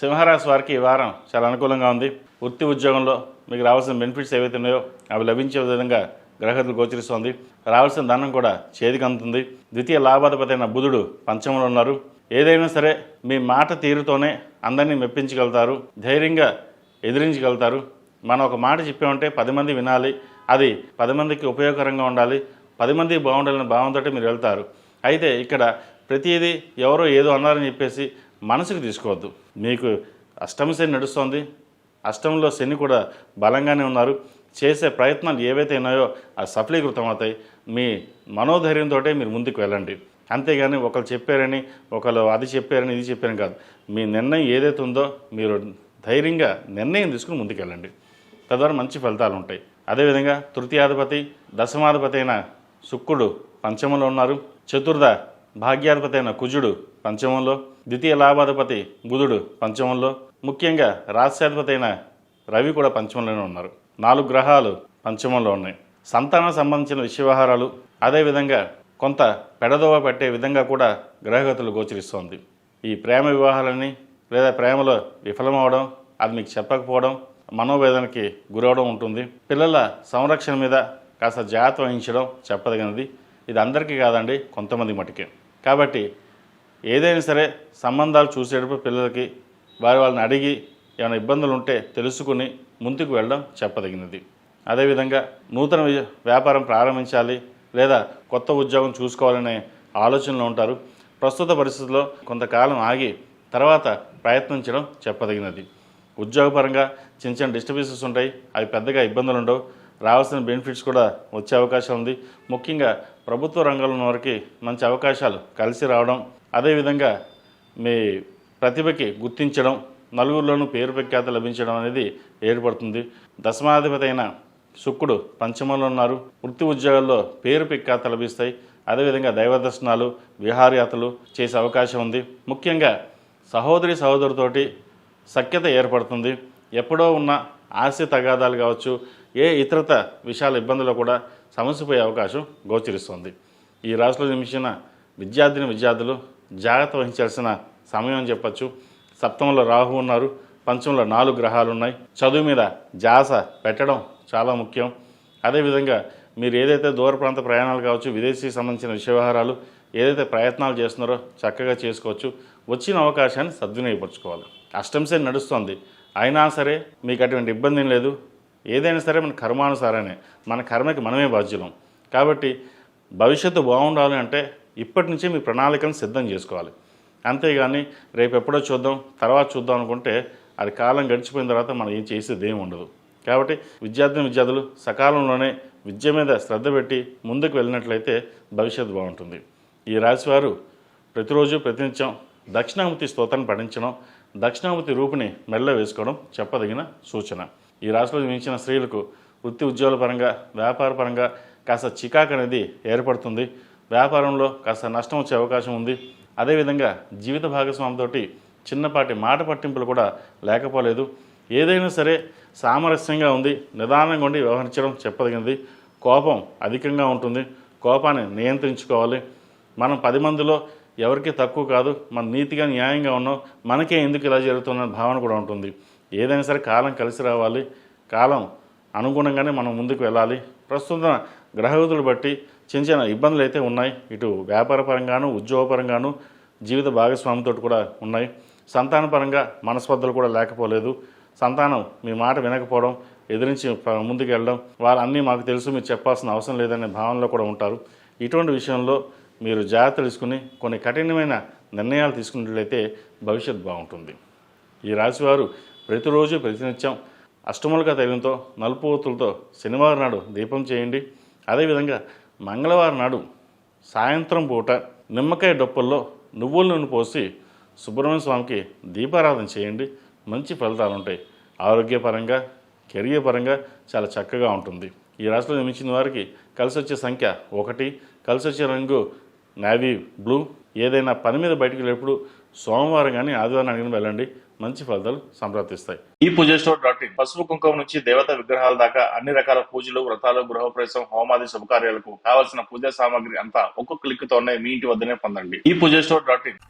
సింహరాశి వారికి ఈ వారం చాలా అనుకూలంగా ఉంది. వృత్తి ఉద్యోగంలో మీకు రావాల్సిన బెనిఫిట్స్ ఏవైతే ఉన్నాయో అవి లభించే విధంగా గ్రహతులు గోచరిస్తోంది. రావాల్సిన ధనం కూడా చేతికి అందుతుంది. ద్వితీయ లాభాధిపతి అయిన బుధుడు పంచమంలో ఉన్నారు. ఏదైనా సరే మీ మాట తీరుతోనే అందరినీ మెప్పించగలుగుతారు. ధైర్యంగా ఎదిరించగలుగుతారు. మనం ఒక మాట చెప్పామంటే పది మంది వినాలి. అది పది మందికి ఉపయోగకరంగా ఉండాలి. పది మంది బాగుండాలనే భావంతో మీరు వెళ్తారు. అయితే ఇక్కడ ప్రతిదీ ఎవరో ఏదో అన్నారని చెప్పేసి మనసుకు తీసుకోవద్దు. మీకు అష్టమ శని నడుస్తోంది. అష్టంలో శని కూడా బలంగానే ఉన్నారు. చేసే ప్రయత్నాలు ఏవైతే ఉన్నాయో అది సఫలీకృతం అవుతాయి మీ మనోధైర్యంతో మీరు ముందుకు వెళ్ళండి. అంతేగాని ఒకరు చెప్పారని ఒకరు అది చెప్పారని ఇది చెప్పారని కాదు. మీ నిర్ణయం ఏదైతే ఉందో మీరు ధైర్యంగా నిర్ణయం తీసుకుని ముందుకెళ్ళండి తద్వారా మంచి ఫలితాలు ఉంటాయి. అదేవిధంగా తృతీయాధిపతి దశమాధిపతి అయిన శుక్రుడు పంచమంలో ఉన్నారు. చతుర్థ భాగ్యాధిపతి అయిన కుజుడు పంచమంలో ద్వితీయ లాభాధిపతి బుధుడు పంచమంలో ముఖ్యంగా రాస్యాధిపతి అయిన రవి కూడా పంచమంలోనే ఉన్నారు. నాలుగు గ్రహాలు పంచమంలో ఉన్నాయి. సంతానం సంబంధించిన విషయ వ్యవహారాలు అదేవిధంగా కొంత పెడదోవ పెట్టే విధంగా కూడా గ్రహగతులు గోచరిస్తోంది. ఈ ప్రేమ వివాహాలని లేదా ప్రేమలో విఫలమవడం అది మీకు చెప్పకపోవడం మనోవేదనకి గురవడం ఉంటుంది. పిల్లల సంరక్షణ మీద కాస్త జాగ్రత్త వహించడం చెప్పదగినది. ఇది అందరికీ కాదండి కొంతమంది మటుకే. కాబట్టి ఏదైనా సరే సంబంధాలు చూసేటప్పుడు పిల్లలకి వారి వాళ్ళని అడిగి ఏమైనా ఇబ్బందులు ఉంటే తెలుసుకుని ముందుకు వెళ్ళడం చెప్పదగినది. అదేవిధంగా నూతన వ్యాపారం ప్రారంభించాలి లేదా కొత్త ఉద్యోగం చూసుకోవాలనే ఆలోచనలో ఉంటారు. ప్రస్తుత పరిస్థితుల్లో కొంతకాలం ఆగి తర్వాత ప్రయత్నించడం చెప్పదగినది. ఉద్యోగపరంగా చిన్న చిన్న డిస్టర్బెన్సెస్ ఉంటాయి. అవి పెద్దగా ఇబ్బందులు ఉండవు రావాల్సిన బెనిఫిట్స్ కూడా వచ్చే అవకాశం ఉంది ముఖ్యంగా ప్రభుత్వ రంగంలో ఉన్న వారికి మంచి అవకాశాలు కలిసి రావడం అదేవిధంగా మీ ప్రతిభకి గుర్తించడం నలుగురిలోనూ పేరు ప్రఖ్యాత లభించడం అనేది ఏర్పడుతుంది. దశమాధిపతి అయిన శుక్రుడు పంచమంలో ఉన్నారు. వృత్తి ఉద్యోగాల్లో పేరు ప్రఖ్యాత లభిస్తాయి. అదేవిధంగా దైవ దర్శనాలు విహారయాత్రలు చేసే అవకాశం ఉంది. ముఖ్యంగా సహోదరి సహోదరుతోటి సఖ్యత ఏర్పడుతుంది. ఎప్పుడో ఉన్న ఆస్తి తగాదాలు కావచ్చు ఏ ఇతరత విషయాల ఇబ్బందులు కూడా సమస్యపోయే అవకాశం గోచరిస్తుంది. ఈ రాశిలో నిమిషిన విద్యార్థిని విద్యార్థులు జాగ్రత్త వహించాల్సిన సమయం అని చెప్పచ్చు. సప్తమంలో రాహు ఉన్నారు. పంచంలో నాలుగు గ్రహాలు ఉన్నాయి. చదువు మీద జాస పెట్టడం చాలా ముఖ్యం. అదేవిధంగా మీరు ఏదైతే దూర ప్రాంత ప్రయాణాలు కావచ్చు విదేశీ సంబంధించిన విషయ వ్యవహారాలు ఏదైతే ప్రయత్నాలు చేస్తున్నారో చక్కగా చేసుకోవచ్చు. వచ్చిన అవకాశాన్ని సద్వినియోగపరచుకోవాలి. అష్టంసే నడుస్తుంది. అయినా సరే మీకు అటువంటి ఇబ్బంది లేదు. ఏదైనా సరే మన కర్మానుసారమే. మన కర్మకి మనమే బాధ్యులం. కాబట్టి భవిష్యత్తు బాగుండాలి అంటే ఇప్పటి నుంచే మీ ప్రణాళికను సిద్ధం చేసుకోవాలి. అంతేగాని రేపు ఎప్పుడో చూద్దాం తర్వాత చూద్దాం అనుకుంటే అది కాలం గడిచిపోయిన తర్వాత మనం ఏం చేసేది ఏమి ఉండదు. కాబట్టి విద్యార్థిని విద్యార్థులు సకాలంలోనే విద్య మీద శ్రద్ధ పెట్టి ముందుకు వెళ్ళినట్లయితే భవిష్యత్తు బాగుంటుంది. ఈ రాశివారు ప్రతిరోజు ప్రతినిత్యం దక్షిణామూర్తి స్తోత్రాన్ని పఠించడం దక్షిణామూర్తి రూపుని మెల్ల వేసుకోవడం చెప్పదగిన సూచన. ఈ రాశిలో మించిన స్త్రీలకు వృత్తి ఉద్యోగాల పరంగా వ్యాపార పరంగా కాస్త చికాకు అనేది ఏర్పడుతుంది. వ్యాపారంలో కాస్త నష్టం వచ్చే అవకాశం ఉంది. అదేవిధంగా జీవిత భాగస్వామితోటి చిన్నపాటి మాట పట్టింపులు కూడా లేకపోలేదు. ఏదైనా సరే సామరస్యంగా ఉంది. నిదానంగా ఉండి వ్యవహరించడం చెప్పదగినది. కోపం అధికంగా ఉంటుంది. కోపాన్ని నియంత్రించుకోవాలి. మనం పది మందిలో ఎవరికి తక్కువ కాదు. మన నీతిగా న్యాయంగా ఉన్నాం. మనకే ఎందుకు ఇలా జరుగుతుందనే భావన కూడా ఉంటుంది. ఏదైనా సరే కాలం కలిసి రావాలి. కాలం అనుగుణంగానే మనం ముందుకు వెళ్ళాలి. ప్రస్తుతం గ్రహగతులు బట్టి చిన్న చిన్న ఇబ్బందులు అయితే ఉన్నాయి. ఇటు వ్యాపార పరంగాను ఉద్యోగపరంగాను జీవిత భాగస్వామితో కూడా ఉన్నాయి. సంతానపరంగా మనస్పర్ధలు కూడా లేకపోలేదు. సంతానం మీ మాట వినకపోవడం ఎదిరించి ముందుకు వెళ్ళడం వాళ్ళన్నీ మాకు తెలుసు మీరు చెప్పాల్సిన అవసరం లేదనే భావనలో కూడా ఉంటారు. ఇటువంటి విషయంలో మీరు జాగ్రత్త తీసుకుని కొన్ని కఠినమైన నిర్ణయాలు తీసుకున్నట్లయితే భవిష్యత్ బాగుంటుంది. ఈ రాశివారు ప్రతిరోజు ప్రతినిత్యం అష్టములుగా తగినంతో నలుపు ఒత్తులతో శనివారం నాడు దీపం చేయండి. అదేవిధంగా మంగళవారం నాడు సాయంత్రం పూట నిమ్మకాయ డొప్పల్లో నువ్వుల నూనె పోసి సుబ్రహ్మణ్య స్వామికి దీపారాధన చేయండి. మంచి ఫలితాలు ఉంటాయి. ఆరోగ్యపరంగా కెరియర్ పరంగా చాలా చక్కగా ఉంటుంది. ఈ రాశిలో నిర్మించిన వారికి కలిసి వచ్చే సంఖ్య ఒకటి. కలిసి వచ్చే రంగు నావీ బ్లూ ఏదైనా పని మీద బయటికి వెళ్ళినప్పుడు సోమవారం కానీ ఆదివారం అడిగిన వెళ్ళండి. మంచి ఫలితాలు సంప్రాప్తిస్తాయి ఈ పూజ స్టోర్ డాట్ ఇన్. పసుపు కుంకుమ నుంచి దేవత విగ్రహాల దాకా అన్ని రకాల పూజలు వ్రతాలు గృహప్రవేశం హోమాది శుభకార్యాలకు కావలసిన పూజా సామాగ్రి అంతా ఒక్కొక్క క్లిక్ తోనే మీ ఇంటి వద్దనే పొందండి. ఈ పూజ స్టోర్ డాట్ ఇన్.